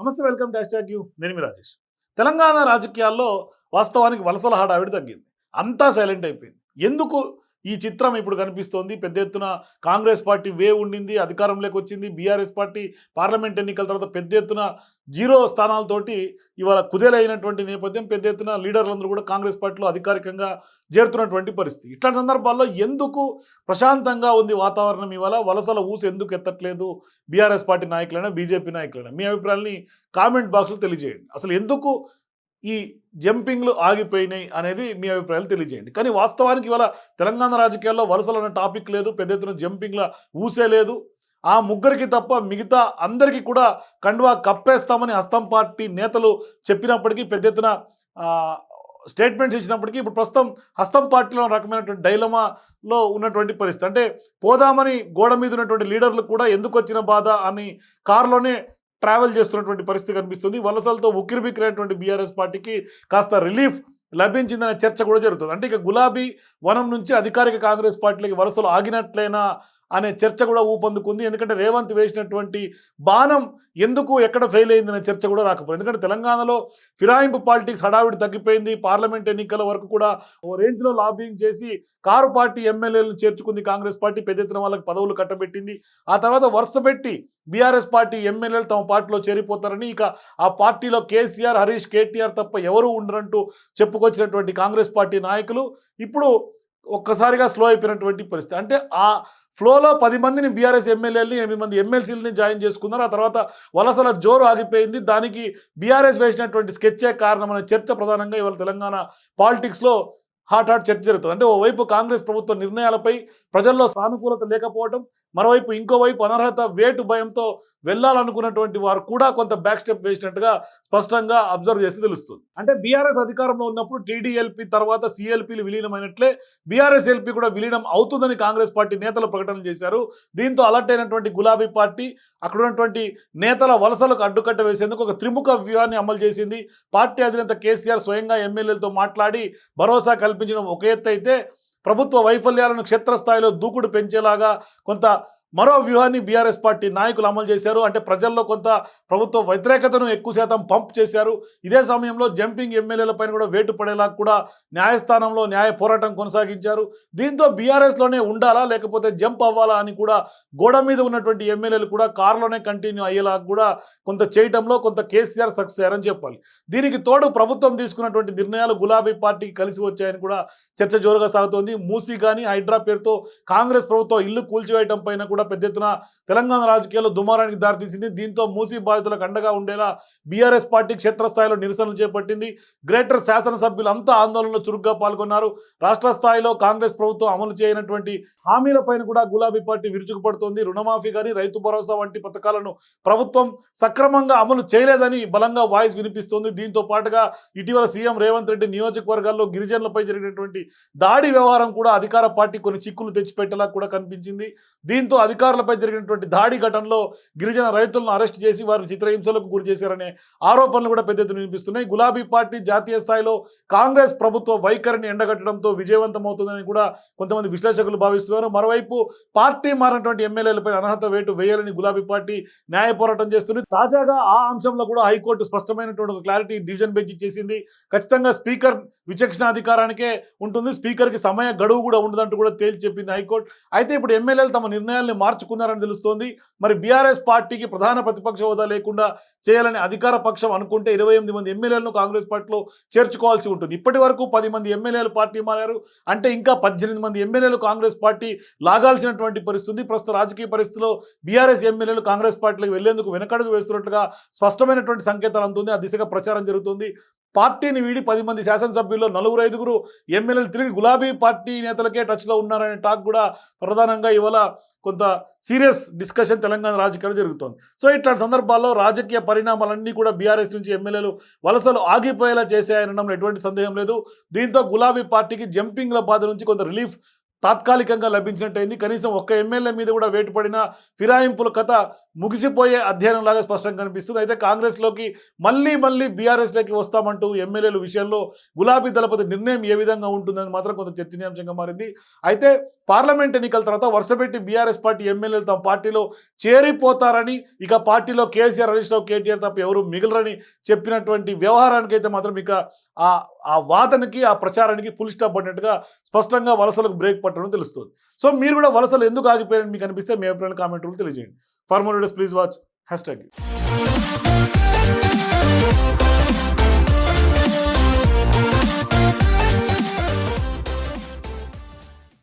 నమస్తే welcome dash tag you. నేను మీ రాజేష్. తెలంగాణ రాజకీయాల్లో వాస్తవానికి వలసల హడావిడి తగ్గింది. అంతా సైలెంట్ అయిపోయింది. ఎందుకు ఈ చిత్రం ఇప్పుడు కనిపిస్తోంది. పెద్ద ఎత్తున కాంగ్రెస్ పార్టీ వే ఉండింది అధికారంలోకి వచ్చింది బీఆర్ఎస్ పార్టీ పార్లమెంట్ ఎన్నికల తర్వాత పెద్ద ఎత్తున జీరో స్థానాలతోటి ఇవాళ కుదేలైనటువంటి నేపథ్యం పెద్ద ఎత్తున లీడర్లందరూ కూడా కాంగ్రెస్ పార్టీలో అధికారికంగా చేరుతున్నటువంటి పరిస్థితి. ఇట్లాంటి సందర్భాల్లో ఎందుకు ప్రశాంతంగా ఉంది వాతావరణం ఇవాళ? వలసల ఊసు ఎందుకు ఎత్తట్లేదు? బీఆర్ఎస్ పార్టీ నాయకులైనా బీజేపీ నాయకులైనా? మీ అభిప్రాయాన్ని కామెంట్ బాక్స్లో తెలియజేయండి. అసలు ఎందుకు ఈ జంపింగ్లు ఆగిపోయినాయి అనేది మీ అభిప్రాయాలు తెలియజేయండి. కానీ వాస్తవానికి ఇవాళ తెలంగాణ రాజకీయాల్లో వలసలు అనే టాపిక్ లేదు పెద్ద ఎత్తున జంపింగ్ల ఊసే లేదు. ఆ ముగ్గురికి తప్ప మిగతా అందరికీ కూడా కండువా కప్పేస్తామని హస్తం పార్టీ నేతలు చెప్పినప్పటికీ పెద్ద ఎత్తున స్టేట్మెంట్స్ ఇచ్చినప్పటికీ ఇప్పుడు ప్రస్తుతం హస్తం పార్టీలో రకమైనటువంటి డైలమాలో ఉన్నటువంటి పరిస్థితి. అంటే పోదామని గోడ మీద ఉన్నటువంటి లీడర్లు కూడా ఎందుకు వచ్చిన బాధ అని కారులోనే ట్రావెల్ చేస్తున్నటువంటి పరిస్థితి కనిపిస్తుంది. వలసలతో ఉక్కిరిబిక్కిరైనటువంటి బీఆర్ఎస్ పార్టీకి కాస్త రిలీఫ్ లభించిందనే చర్చ కూడా జరుగుతుంది. అంటే ఇక గులాబీ వనం నుంచి అధికారిక కాంగ్రెస్ పార్టీలకి వలసలు ఆగినట్లయినా అనే చర్చ కూడా ఊపందుకుంది. ఎందుకంటే రేవంత్ వేసినటువంటి బాణం ఎందుకు ఎక్కడ ఫెయిల్ అయిందనే చర్చ కూడా రాకపోయింది. ఎందుకంటే తెలంగాణలో ఫిరాయింపు పాలిటిక్స్ హడావిడి తగ్గిపోయింది. పార్లమెంట్ ఎన్నికల వరకు కూడా ఓ రేంజ్లో లాబింగ్ చేసి కారు పార్టీ ఎమ్మెల్యేలను చేర్చుకుంది కాంగ్రెస్ పార్టీ. పెద్ద ఎత్తున వాళ్ళకి పదవులు కట్టబెట్టింది. ఆ తర్వాత వరుస పెట్టి బీఆర్ఎస్ పార్టీ ఎమ్మెల్యేలు తమ పార్టీలో చేరిపోతారని ఇక ఆ పార్టీలో కేసీఆర్ హరీష్ కేటీఆర్ తప్ప ఎవరు ఉండరంటూ చెప్పుకొచ్చినటువంటి కాంగ్రెస్ పార్టీ నాయకులు. ఇప్పుడు ఒక్కసారిగా స్లో అయిపోయినటువంటి పరిస్థితి. అంటే ఆ ఫ్లోలో పది మందిని బీఆర్ఎస్ ఎమ్మెల్యేలని ఎనిమిది మంది ఎమ్మెల్సీలని జాయిన్ చేసుకున్నారు. ఆ తర్వాత వలసల జోరు ఆగిపోయింది. దానికి బీఆర్ఎస్ వేసినటువంటి స్కెచ్చే కారణమనే చర్చ ప్రధానంగా ఇవాళ తెలంగాణ పాలిటిక్స్లో హాట్ హాట్ చర్చ జరుగుతుంది. అంటే ఓవైపు కాంగ్రెస్ ప్రభుత్వ నిర్ణయాలపై ప్రజల్లో సానుకూలత లేకపోవడం మరోవైపు ఇంకోవైపు అనర్హత వేటు భయంతో వెళ్ళాలనుకున్నటువంటి వారు కూడా కొంత బ్యాక్ స్టెప్ వేసినట్టుగా స్పష్టంగా అబ్జర్వ్ చేసి తెలుస్తుంది. అంటే బీఆర్ఎస్ అధికారంలో ఉన్నప్పుడు టీడీఎల్పీ తర్వాత సిఎల్పీలు విలీనమైనట్లే బీఆర్ఎస్ ఎల్పీ కూడా విలీనం అవుతుందని కాంగ్రెస్ పార్టీ నేతలు ప్రకటన చేశారు. దీంతో అలర్ట్ అయినటువంటి గులాబీ పార్టీ అక్కడ ఉన్నటువంటి నేతల వలసలకు అడ్డుకట్ట వేసేందుకు ఒక త్రిముఖ వ్యూహాన్ని అమలు చేసింది. పార్టీ అధినేత కేసీఆర్ స్వయంగా ఎమ్మెల్యేలతో మాట్లాడి భరోసా కల్పించడం ఒక ఎత్తు అయితే ప్రభుత్వ వైఫల్యాలను క్షేత్రస్థాయిలో దూకుడు పెంచేలాగా కొంత మరో వ్యూహాన్ని బీఆర్ఎస్ పార్టీ నాయకులు అమలు చేశారు. అంటే ప్రజల్లో కొంత ప్రభుత్వ వ్యతిరేకతను ఎక్కువ శాతం పంప్ చేశారు. ఇదే సమయంలో జంపింగ్ ఎమ్మెల్యేల పైన కూడా వేటు పడేలా కూడా న్యాయస్థానంలో న్యాయ పోరాటం కొనసాగించారు. దీంతో బీఆర్ఎస్లోనే ఉండాలా లేకపోతే జంప్ అవ్వాలా అని కూడా గోడ మీద ఉన్నటువంటి ఎమ్మెల్యేలు కూడా కారులోనే కంటిన్యూ అయ్యేలా కూడా కొంత చేయటంలో కొంత కేసీఆర్ సక్సెస్ అయ్యారని చెప్పాలి. దీనికి తోడు ప్రభుత్వం తీసుకున్నటువంటి నిర్ణయాలు గులాబీ పార్టీకి కలిసి వచ్చాయని కూడా చర్చ జోరుగా సాగుతోంది. మూసీ కానీ హైడ్రా పేరుతో కాంగ్రెస్ ప్రభుత్వం ఇల్లు కూల్చివేయటం పైన కూడా పెద్ద ఎత్తున తెలంగాణ రాజకీయాల్లో దుమారానికి దారితీసింది. దీంతో మూసీ బాధితులకు అండగా ఉండేలా బీఆర్ఎస్ పార్టీ క్షేత్రస్థాయిలో నిరసనలు చేపట్టింది. గ్రేటర్ శాసనసభ్యులు అంతా ఆందోళనలో చురుగ్గా పాల్గొన్నారు. రాష్ట్ర స్థాయిలో కాంగ్రెస్ ప్రభుత్వం అమలు చేయనటువంటి హామీలపైన కూడా గులాబీ పార్టీ విరుచుకుపడుతోంది. రుణమాఫీ కానీ రైతు భరోసా వంటి పథకాలను ప్రభుత్వం సక్రమంగా అమలు చేయలేదని బలంగా వాయిస్ వినిపిస్తోంది. దీంతో పాటుగా ఇటీవల సీఎం రేవంత్ రెడ్డి నియోజకవర్గాల్లో గిరిజనులపై జరిగినటువంటి దాడి వ్యవహారం కూడా అధికార పార్టీ కొన్ని చిక్కులు తెచ్చిపెట్టేలా కూడా కనిపించింది. దీంతో అధికారులపై జరిగినటువంటి దాడి ఘటనలో గిరిజన రైతులను అరెస్ట్ చేసి వారిని చిత్రహింసలకు గురి చేశారనే ఆరోపణలు కూడా పెద్ద ఎత్తున వినిపిస్తున్నాయి. గులాబీ పార్టీ జాతీయ స్థాయిలో కాంగ్రెస్ ప్రభుత్వ వైఖరిని ఎండగట్టడంతో విజయవంతమవుతుందని కూడా కొంతమంది విశ్లేషకులు భావిస్తున్నారు. మరోవైపు పార్టీ మారినటువంటి ఎమ్మెల్యేలపై అనర్హత వేటు వేయాలని గులాబీ పార్టీ న్యాయ పోరాటం చేస్తుంది. తాజాగా ఆ అంశంలో కూడా హైకోర్టు స్పష్టమైనటువంటి ఒక క్లారిటీ డివిజన్ బెంచ్ ఇచ్చేసింది. ఖచ్చితంగా స్పీకర్ విచక్షణ అధికారానికే ఉంటుంది. స్పీకర్కి సమయ గడువు కూడా ఉండదంటూ కూడా తేల్చి చెప్పింది హైకోర్టు. అయితే ఇప్పుడు ఎమ్మెల్యేలు తమ నిర్ణయాల్ని మార్చుకున్నారని తెలుస్తోంది. మరి బీఆర్ఎస్ పార్టీకి ప్రధాన ప్రతిపక్ష హోదా లేకుండా చేయాలని అధికార పక్షం అనుకుంటే ఇరవై ఎనిమిది మంది ఎమ్మెల్యేలను కాంగ్రెస్ పార్టీలో చేర్చుకోవాల్సి ఉంటుంది. ఇప్పటి వరకు పది మంది ఎమ్మెల్యేలు పార్టీ మారారు. అంటే ఇంకా పద్దెనిమిది మంది ఎమ్మెల్యేలు కాంగ్రెస్ పార్టీ లాగాల్సినటువంటి పరిస్థితి. ప్రస్తుత రాజకీయ పరిస్థితిలో బీఆర్ఎస్ ఎమ్మెల్యేలు కాంగ్రెస్ పార్టీలకు వెళ్ళేందుకు వెనకడుగు వేస్తున్నట్లుగా స్పష్టమైనటువంటి సంకేతాలు అందుతుంది ఆ దిశగా ప్రచారం జరుగుతుంది. పార్టీని వీడి పది మంది శాసనసభ్యుల్లో నలుగురు ఐదుగురు ఎమ్మెల్యేలు తిరిగి గులాబీ పార్టీ నేతలకే టచ్లో ఉన్నారనే టాక్ కూడా ప్రధానంగా ఇవాళ కొంత సీరియస్ డిస్కషన్ తెలంగాణ రాజకీయాలు జరుగుతోంది. సో ఇట్లాంటి సందర్భాల్లో రాజకీయ పరిణామాలన్నీ కూడా బీఆర్ఎస్ నుంచి ఎమ్మెల్యేలు వలసలు ఆగిపోయేలా చేశాయనడంలో ఎటువంటి సందేహం లేదు. దీంతో గులాబీ పార్టీకి జంపింగ్ల బాధ నుంచి కొంత రిలీఫ్ తాత్కాలికంగా లభించినట్టయింది. కనీసం ఒక్క ఎమ్మెల్యే మీద కూడా వేటు పడిన ఫిరాయింపుల కథ ముగిసిపోయే అధ్యయనం లాగా స్పష్టంగా కనిపిస్తుంది. అయితే కాంగ్రెస్లోకి మళ్ళీ మళ్ళీ బీఆర్ఎస్లోకి వస్తామంటూ ఎమ్మెల్యేల విషయంలో గులాబీ దళపతి నిర్ణయం ఏ విధంగా ఉంటుందని మాత్రం కొంత చర్చనీయాంశంగా మారింది. అయితే పార్లమెంట్ ఎన్నికల తర్వాత వరుసపెట్టి బీఆర్ఎస్ పార్టీ ఎమ్మెల్యేలు తమ పార్టీలో చేరిపోతారని ఇక పార్టీలో కేసీఆర్ హరీష్ రావు కేటీఆర్ తప్ప ఎవరు మిగలరని చెప్పినటువంటి వ్యవహారానికి అయితే మాత్రం ఇక ఆ ఆ వాదనకి ఆ ప్రచారానికి ఫుల్ స్టాప్ పడినట్టుగా స్పష్టంగా వలసలకు బ్రేక్ పట్టడం తెలుస్తుంది. సో మీరు కూడా వలసలు ఎందుకు ఆగిపోయారని మీకు అనిపిస్తే మీ అభిప్రాయం కామెంట్ రూల్ తెలియజేయండి. Former videos please watch hash tag